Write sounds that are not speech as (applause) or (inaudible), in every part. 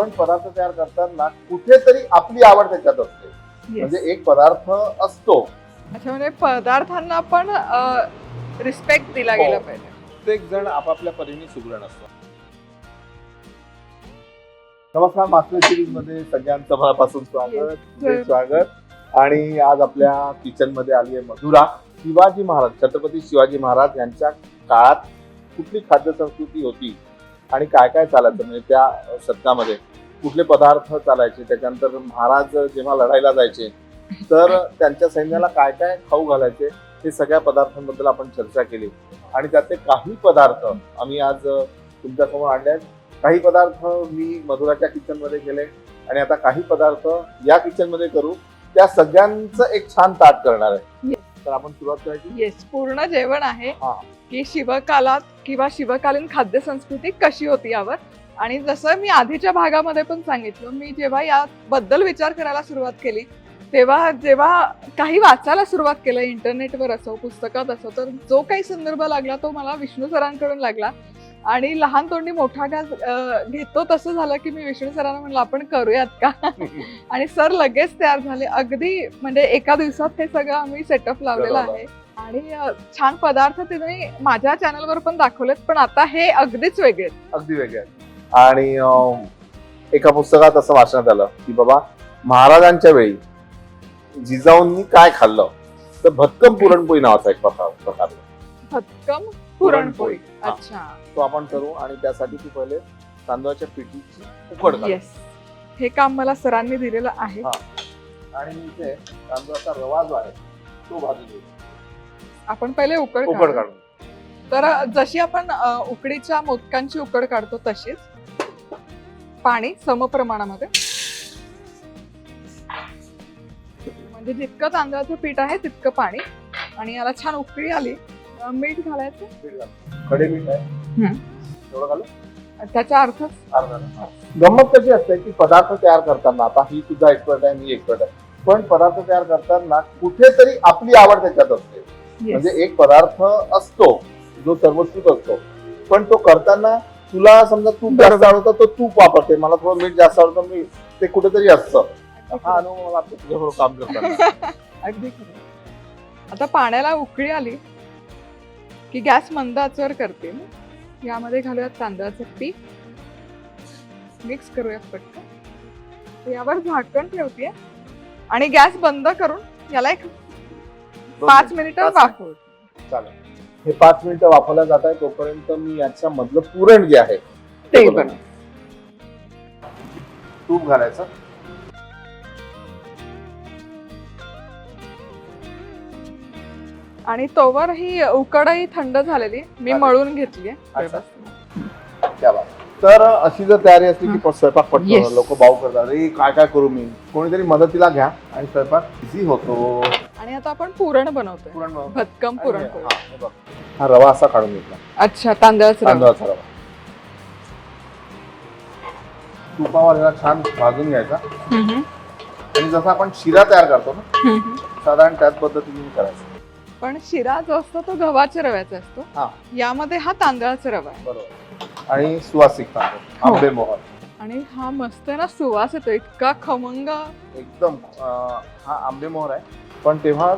पण पदार्थ तयार करताना कुठेतरी आपली आवड त्याच्यात असते. म्हणजे एक पदार्थ असतो. अच्छा म्हणजे पदार्थांना पण रिस्पेक्ट दिला हो. गेला पाहिजे. प्रत्येक जण आपापल्या परीने सुगरण असतो. नमस्कार मास्टर सिरीजमध्ये सगळ्यांचं मनापासून स्वागत. स्वागत. आणि आज आपल्या किचनमध्ये आली आहे मधुरा शिवाजी महाराज छत्रपती शिवाजी महाराज यांच्या काळात कुठली खाद्य संस्कृती होती आणि काय काय चालायचं म्हणजे त्या शतकामध्ये? कुठले पदार्थ चालायचे त्याच्यानंतर महाराज जेव्हा लढायला जायचे तर त्यांच्या सैन्याला काय काय खाऊ घालायचे हे सगळ्या पदार्थांबद्दल आपण चर्चा केली. आणि त्यातले काही पदार्थ आम्ही आज तुमच्यासमोर आणले आहेत. काही पदार्थ मी मधुराच्या किचनमध्ये केले आणि आता काही पदार्थ या किचनमध्ये करू. त्या सगळ्यांचं एक छान ताट करणार आहे. तर आपण सुरुवात करायची? येस पूर्ण जेवण आहे. की शिवकालात किंवा शिवकालीन खाद्य संस्कृती कशी होती यावर. आणि जसं मी आधीच्या भागामध्ये पण सांगितलं मी जेव्हा याबद्दल विचार करायला सुरुवात केली तेव्हा जेव्हा काही वाचायला सुरुवात केलं इंटरनेटवर असो पुस्तकात असो तर जो काही संदर्भ लागला तो मला विष्णू सरांकडून लागला आणि लहान तोंडी मोठा घास घेतो तसं झालं की मी विष्णू सरांना म्हणलं आपण करूयात का (laughs) आणि सर लगेच तयार झाले अगदी म्हणजे एका दिवसात हे सगळं आम्ही सेटअप लावलेलं. आहे आणि छान पदार्थ तिने माझ्या चॅनलवर पण दाखवलेत पण आता हे अगदीच वेगळे. अगदी वेगळे. आणि एका पुस्तकात असं वाचण्यात आलं की बाबा महाराजांच्या वेळी जिजाऊंनी काय खाल्लं तर भक्कम पुरणपोळी नावाचा एक प्रकार प्रकार. भक्कम पुरणपोळी. अच्छा तो आपण करू आणि त्यासाठी तू पहिले तांदळाच्या पिठीची उकड हे काम मला सरांनी दिलेलं आहे. आणि इथे तांदळाचा रवा जो आहे तो भाजून घेऊ आपण पहिले उकड उकड काढू. तर जशी आपण उकडीच्या मोदकांची उकड काढतो तशीच पाणी समप्रमाणामध्ये. म्हणजे जितकं तांदळाचं पीठ आहे तितकं पाणी. आणि याला छान उकळी आली. मीठ घालायचं. खडे मीठ आहे. हम्म. एवढं घालू? त्याचा अर्थ. गंमत कशी असते की पदार्थ तयार करताना आता ही सुद्धा एक्सपर्ट आहे मी एक्सपर्ट आहे. पण पदार्थ तयार करताना कुठेतरी आपली आवड त्याच्यात असते. म्हणजे एक पदार्थ असतो जो सर्वस्कृत असतो. पण तो करताना तुला समजा तूप जास्त आवडतं तो तूप वापरते. मला थोडं मीठ जास्त आवडतं मी ते कुठेतरी असतं. हा अनुभव मला तुझ्याबरोबर काम करताना. (laughs) अगदी आता पाण्याला उकळी आली की गॅस मंद आचेवर करते यामध्ये घालूयात तांदळाचं पीठ. मिक्स करूया पटकन. तर यावर झाकण ठेवते आणि गॅस बंद करून याला एक पाच मिनिटं. वाफवू चालेल. हे पाच मिनिटं वापरल्या जात आहे तोपर्यंत मी याच्या मधलं पुरण जे आहे ते. बनव तूप घालायचं आणि तोवर ही उकडही थंड झालेली मी. मळून घेतली अच्छा. तर अशी जर तयारी असली की स्वयंपाक Yes. लोक भाऊ करतात अरे काय काय करू मी? कोणीतरी मदतीला घ्या आणि स्वयंपाक इझी होतो. आणि आता आपण पुरण बनवतोय. पुरण. भक्कम पुरण हे- हा, हे बघ. हा रवा असा काढून घेतला. अच्छा तांदळाचं रवा. तांदळाचा रवा. तुपावर याला छान भाजून घ्यायचा. हम्म, आणि जसं आपण शिरा तयार करतो ना हम्म. साधारण त्याच पद्धतीने करायचं. पण शिरा जो असतो तो गव्हाच्या रव्याचा असतो. हा. यामध्ये हा तांदळाचा रवा आहे. बरोबर. आणि सुवासिक तांदूळ हो. आंबे मोहर आणि हा मस्त ना सुवास येतो इतका खमंग. एकदम अं, हा आंबे मोहर आहे. पण तेव्हा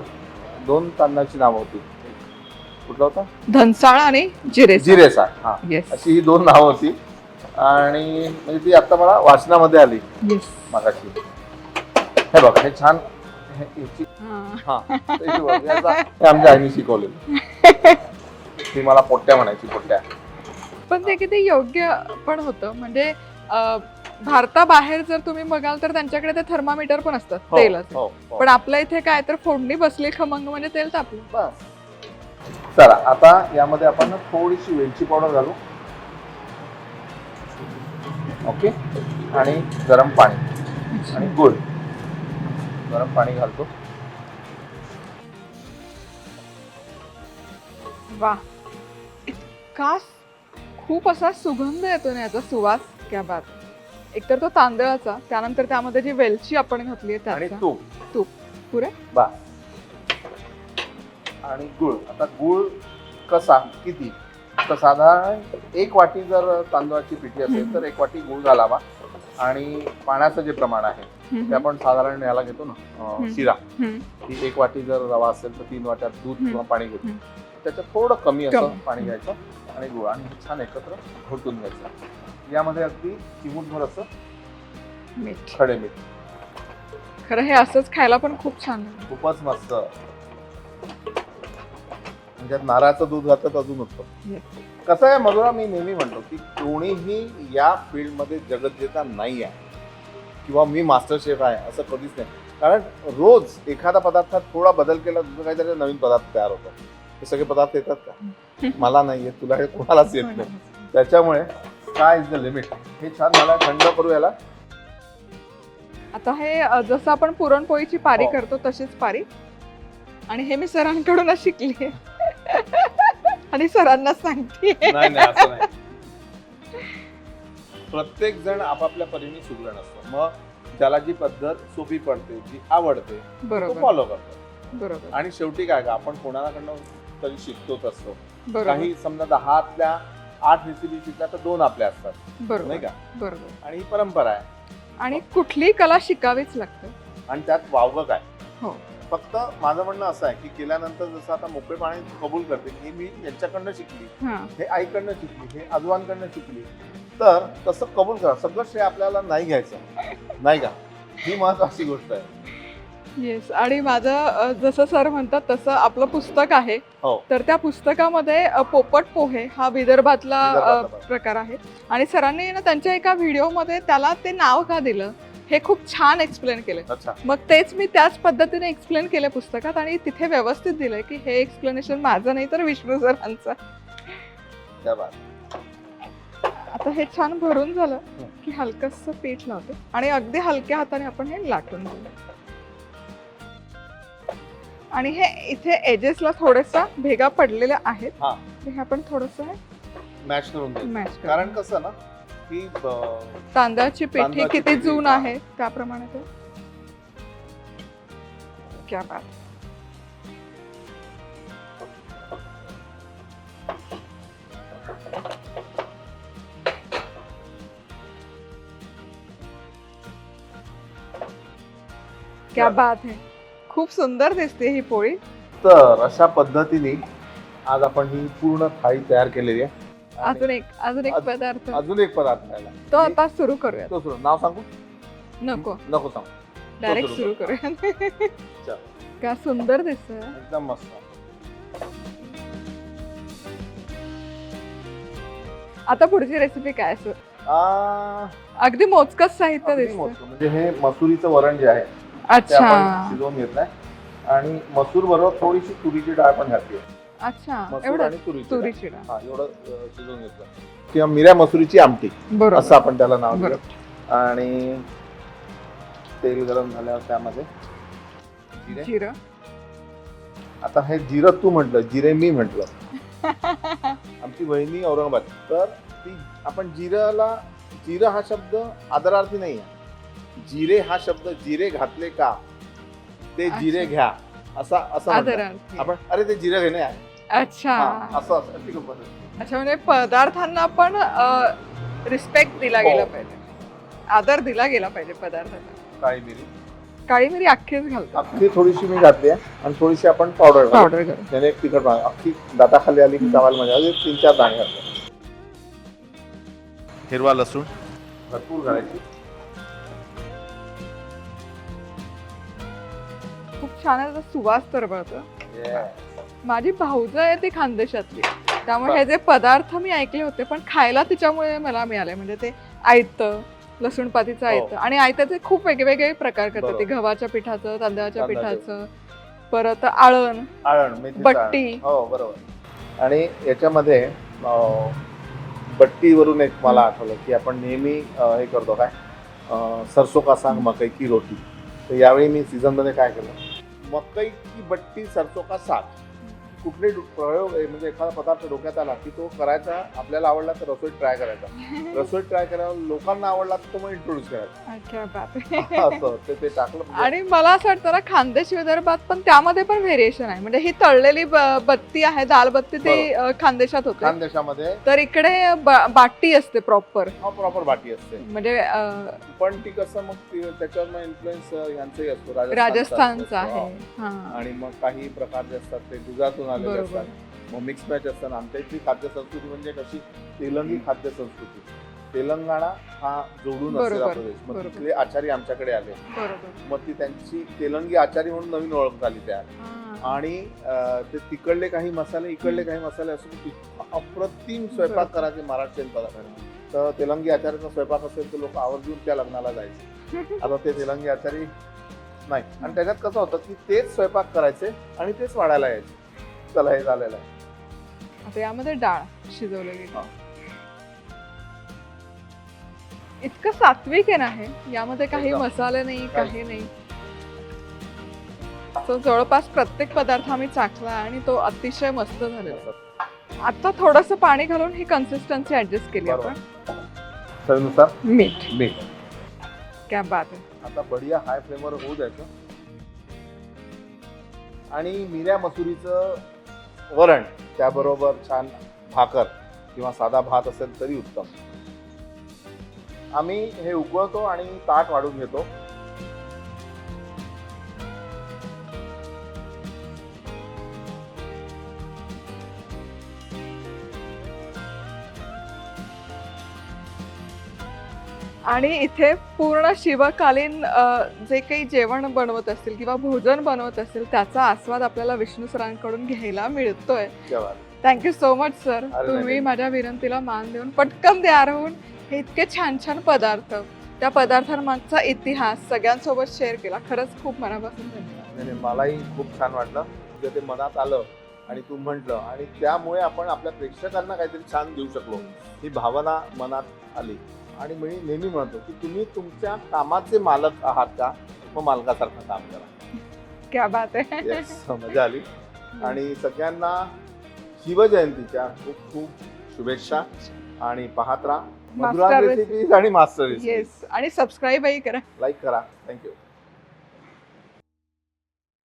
दोन तांदळाची नावं होती. एक कुठला होता? धनसाळ आणि जिरे जिरेसा हा. येस अशी ही दोन नावं होती. आणि म्हणजे ती आता मला वाचनामध्ये आली. येस मागाशी. हे बघा हे छान हे- हा. हे. हे आमच्या आईने शिकवलेलं. (laughs) ती मला पोट्ट्या म्हणायची पोट्ट्या पण ते किती योग्य पण होतं. म्हणजे भारताबाहेर जर तुम्ही बघाल तर त्यांच्याकडे ते थर्मामीटर पण असतात हो, तेलाचे हो, हो. पण आपल्या इथे काय तर फोडणी बसली खमंग म्हणजे तेल तापलं. चला आता यामध्ये आपण थोडीशी वेलची पावडर घालू. ओके? आणि गरम पाणी. आणि गुळ. गरम पाणी घालतो. वा इतका खूप असा सुगंध येतो ना याचा सुवास क्या बात एकतर तो तांदळाचा त्यानंतर त्यामध्ये जी वेलची आपण घातली आहे आणि त्याचा तूप तूप. पुरे? बा आणि गुळ आता गुळ कसा किती तर साधारण एक वाटी जर तांदळाची पिठी असेल तर एक वाटी गुळ घालावा आणि पाण्याचं जे प्रमाण आहे ते. आपण साधारण याला घेतो ना अं, हम्म. शिरा हम्म. की एक वाटी जर रवा असेल तर तीन वाट्यात दूध हम्म. किंवा पाणी घेतो हम्म. त्याच्यात थोडं कमी असं कमी. पाणी घ्यायचं आणि गुळ आणि हे छान एकत्र घोटून घ्यायचं. यामध्ये अगदी चिमूटभर असं मीठ. खडे मीठ. खरं हे असंच खायला पण खूप छान. खूपच मस्त. म्हणजे नारळाचं दूध घातलं तर अजून उत्तम. कसं आहे मधुरा मी नेहमी म्हणतो की कोणीही या फील्डमध्ये जगज्जेता नाही आहे. किंवा मी मास्टर शेफ आहे असं कधीच नाही. कारण रोज एखादा पदार्थात थोडा बदल केला दुसरं काहीतरी नवीन पदार्थ तयार होतो. हे सगळे पदार्थ येतात का? मला नाही येत तुला हे कोणालाच येत नाही. त्याच्यामुळे काय इज द लिमिट हे छान मला थंड करू याला. आता हे अ, जसं आपण पुरणपोळीची पारी हो. करतो तशीच पारी. आणि हे मी सरांकडूनच शिकली आणि सरांना सांगते. नाही नाही असं नाही. प्रत्येक जण आपापल्या परीने सुगरण असतो. मग ज्याला जी पद्धत सोपी पडते जी आवडते तो बरोबर. फॉलो करतो. बरोबर. आणि शेवटी काय का आपण कोणाकडनं तरी शिकतोच असतो. काही समजा दहातल्या आठ रेसिपी शिकल्या तर दोन आपल्या असतात. नाही का? बरोबर. आणि ही परंपरा आहे. आणि कुठलीही कला शिकावीच लागते. आणि त्यात वावगं काय? हो. फक्त माझं म्हणणं असं आहे की केल्यानंतर जसं आता मोकळे पाणी कबूल करते हे मी यांच्याकडनं शिकली. हा. हे आईकडनं शिकली हे आजोबांकडनं शिकली. तर तसं कबूल करा. सगळं श्रेय आपल्याला नाही घ्यायचं. नाही का? ही महत्वाची गोष्ट आहे. येस आणि माझं जसं सर म्हणतात तसं आपलं पुस्तक आहे. हो. तर त्या पुस्तकामध्ये अ, पोपट पोहे हा विदर्भातला अ, विदर्भातला भाग. प्रकार आहे. आणि सरांनी ना त्यांच्या एका व्हिडिओमध्ये त्याला ते नाव का दिलं हे खूप छान एक्सप्लेन केलं अच्छा. मग तेच मी त्याच पद्धतीने एक्सप्लेन केलं पुस्तकात आणि तिथे व्यवस्थित दिलंय की हे एक्सप्लेनेशन माझं नाही तर विष्णू सरांचं. त्या बात. आता हे छान भरून झालं की हलकस पीठ लावते आणि अगदी हलक्या हाताने आपण हे लाटून घेऊ आणि हे इथे एजेसला थोडेसा भेगा पडलेल्या आहेत. हा. हे आपण थोडस मॅच करून मॅच कारण कसं ना की तांदळाची पिठी तांदळाची किती पिठी, जून हा. आहे त्याप्रमाणे ते. क्या बात. क्या बात है. खूप सुंदर दिसते ही पोळी. तर अशा पद्धतीने आज आपण ही पूर्ण थाळी तयार केलेली आहे. आणि अजून एक अजून एक पदार्थ. अजून एक पदार्थ राहिला तो आता सुरू करूया तो सुरू नाव सांगू? नको. नको सांगू. डायरेक्ट सुरू सुरू. करूया (laughs) चल. क्या सुंदर दिसतोय. एकदम मस्त. आता पुढची रेसिपी काय सर आ, अगदी मोजकच साहित्य अगदी दिसत मोजकं. म्हणजे हे मसुरीचं वरण जे आहे ते अच्छा. आपण शिजवून घेतलंय. आणि मसूर बरोबर थोडीशी तुरीची डाळ पण घातली अच्छा मसूर एवढं आणि तुरीची डाळ. तुरीची डाळ. हा एवढं अं, शिजवून घेतलं. किंवा मिऱ्या मसुरीची आमटी बरोबर. असं आपण त्याला नाव दिलं. आणि तेल गरम झाल्यावर त्यामध्ये जिरे. जिरं. आता हे जिरं तू म्हटलं जिरे मी म्हटलं. (laughs) आमची वहिनी औरंगाबाद. तर ती आपण जिराला जिरं हा शब्द आदरार्थी नाही आहे जिरे हा शब्द जिरे घातले का? ते जिरे. घ्या. असा असं म्हणतात. आदरार्थी आपण अरे ते जिरे घेणे आहे. अच्छा. हा, असं असं. अच्छा म्हणजे पदार्थांना पण रिस्पेक्ट दिला हो. गेला पाहिजे. आदर दिला गेला पाहिजे पदार्थांना. काळी मिरी. काळी मिरी अख्खीच घालतो. अख्खी थोडीशी मी घातली आहे आणि थोडीशी आपण पावडर पावडर करून त्याने एक तिखट अख्खी दाताखाली आली की चावायला म्हणजे अजून तीन चार दाणे घातले हिरवा लसूण. भरपूर घालायची. छान आहे त्याचा सुवास तरबळतो माझी भाऊज आहे ती खानदेशातली. त्यामुळे हे जे पदार्थ मी ऐकले होते पण खायला तिच्यामुळे मला मिळाले. म्हणजे ते आयतं लसूण पातीचं हो. आयतं. आणि आयत्याचे खूप वेगवेगळे प्रकार करतात. ते. गव्हाच्या पिठाचं तांदळाच्या तांदळाचं. पिठाचं परत आळण आळण बट्टी. हो बरोबर. आणि याच्यामध्ये बट्टीवरून एक मला आठवलं की आपण नेहमी हे करतो काय? सरसो का सांग मकई की रोटी? तर यावेळी मी सीझनमध्ये काय केलं? मकई की बट्टी सरसों का साग। कुठले प्रयोग म्हणजे एखादा पदार्थ डोक्यात आला की तो करायचा आपल्याला आवडला तर रसोईत ट्राय करायचा. (laughs) रसोईत ट्राय करायला लोकांना आवडला तर तो मग इंट्रोड्यूस करायचा. अच्छा बाप असं ते ते टाकलं म्हणजे आणि मला असं वाटतं ना खानदेश विदर्भात पण त्यामध्ये पण व्हेरिएशन आहे. म्हणजे ही तळलेली बत्ती आहे दाल बत्ती ती खानदेशात होते. खान देशामध्ये तर इकडे बाटी असते प्रॉपर हा प्रॉपर बाटी असते. म्हणजे पण ती कसं मग त्याच्यावर मग इन्फ्लुएन्स यांचाही असतो. राजस्थानचा. आहे. आणि मग काही प्रकार जे असतात ते गुजरातून आलेले. असतात. मग मिक्स मॅच असतात आमच्या इथली खाद्य संस्कृती म्हणजे कशी? तेलंगी खाद्य संस्कृती तेलंगणा हा जोडून असलेला प्रदेश मग. तिथले आचारी आमच्याकडे आले. मग ती त्यांची तेलंगी आचारी म्हणून नवीन ओळख झाली त्या. आणि ते तिकडले काही मसाले इकडले काही मसाले असून अप्रतिम स्वयंपाक. करायचे महाराष्ट्रीयन पदार्थ. तर तेलंगी आचार्याचा स्वयंपाक असेल तर लोक आवर्जून त्या लग्नाला जायचे. (laughs) आता ते तेलंगी आचारी नाही. आणि त्याच्यात कसं होतं की तेच स्वयंपाक करायचे आणि तेच वाढायला यायचे. चला हे झालेलं आहे आता यामध्ये डाळ शिजवलेली हा. इतकं सात्विक आहे ना हे यामध्ये काही एकदम. मसाले नाही काही. काही नाही तो जवळपास प्रत्येक पदार्थ आम्ही चाखला आणि तो अतिशय मस्त झालेला आहे. आता थोडस पाणी घालून ही कन्सिस्टन्सी ऍडजस्ट केली बरोबर. आपण चवीनुसार मीठ मीठ क्या बात आहे आता बढिया हाय फ्लेमवर होऊ द्यायचं आणि मिऱ्या मसुरीचं वरण त्याबरोबर छान भाकर किंवा साधा भात असेल तरी उत्तम. आम्ही हे उकळतो आणि ताट वाढून घेतो. आणि इथे पूर्ण शिवकालीन जे काही जेवण बनवत असतील किंवा भोजन बनवत असतील त्याचा आस्वाद आपल्याला विष्णू सरांकडून घ्यायला मिळतोय. थँक्यू सो मच सर तुम्ही. माझ्या विनंतीला मान देऊन पटकन तयार होऊन हे इतके छान छान पदार्थ त्या पदार्थांमागचा इतिहास सगळ्यांसोबत शेअर केला. खरंच खूप मनापासून धन्यवाद. मलाही खूप छान वाटलं. ते मनात आलं आणि तू म्हटलं आणि त्यामुळे आपण आपल्या प्रेक्षकांना काहीतरी छान देऊ शकलो. ही भावना मनात आली. आणि मी नेहमी म्हणतो की तुम्ही तुमच्या कामाचे मालक आहात का? मग मालकासारखं काम करा. क्या बात आहे. Yes, मजा आली. आणि सगळ्यांना शिवजयंतीच्या खूप खूप शुभेच्छा आणि पाहत राहा. रेसिपीज आणि मास्टर येस आणि सबस्क्राईबही करा. लाईक करा. थँक्यू